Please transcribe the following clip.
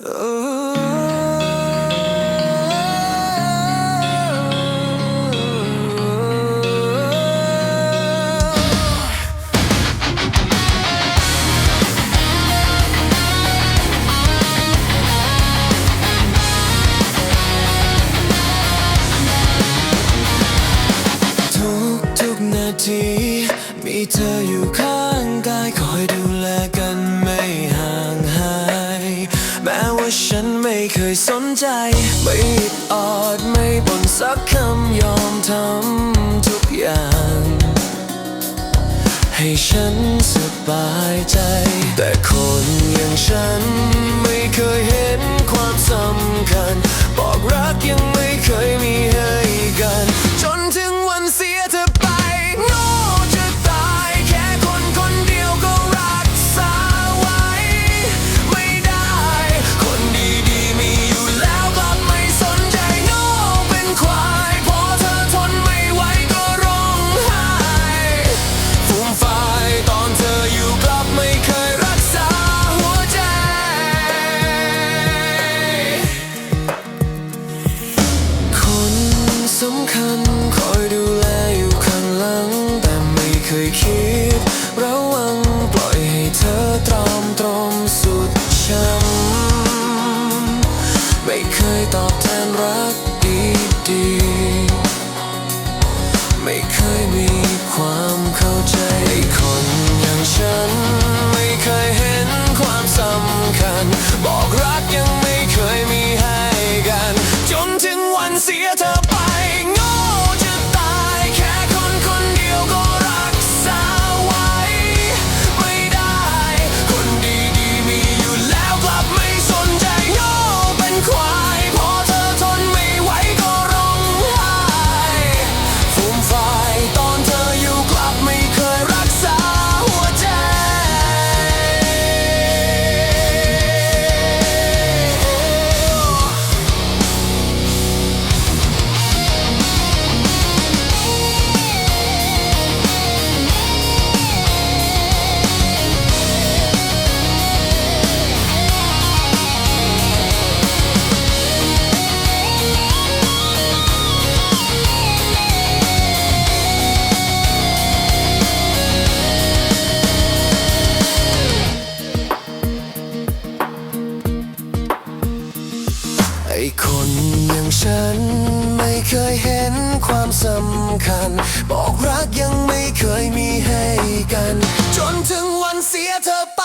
ทุกทุกๆนาทีมีเธออยู่ข้าง เคยสนใจ ไม่อิดออดไม่บ่นสักคำยอมทำทุกอย่าง ให้ฉันสบายใจ แต่คนอย่างฉันไม่เคยเห็น ระวังปล่อยให้เธอตรอมตรมสุดช้ำไม่เคยตอบแทนรักดีๆไม่เคยมีความเข้าใจให้คนอย่างฉัน ไม่เคยเห็นความสำคัญ บอกรักยังไม่เคยมีให้กัน จนถึงวันเสียเธอ คนอย่างฉันไม่เคยเห็นความสำคัญ บอกรักยังไม่เคยมีให้กัน จนถึงวันเสียเธอไป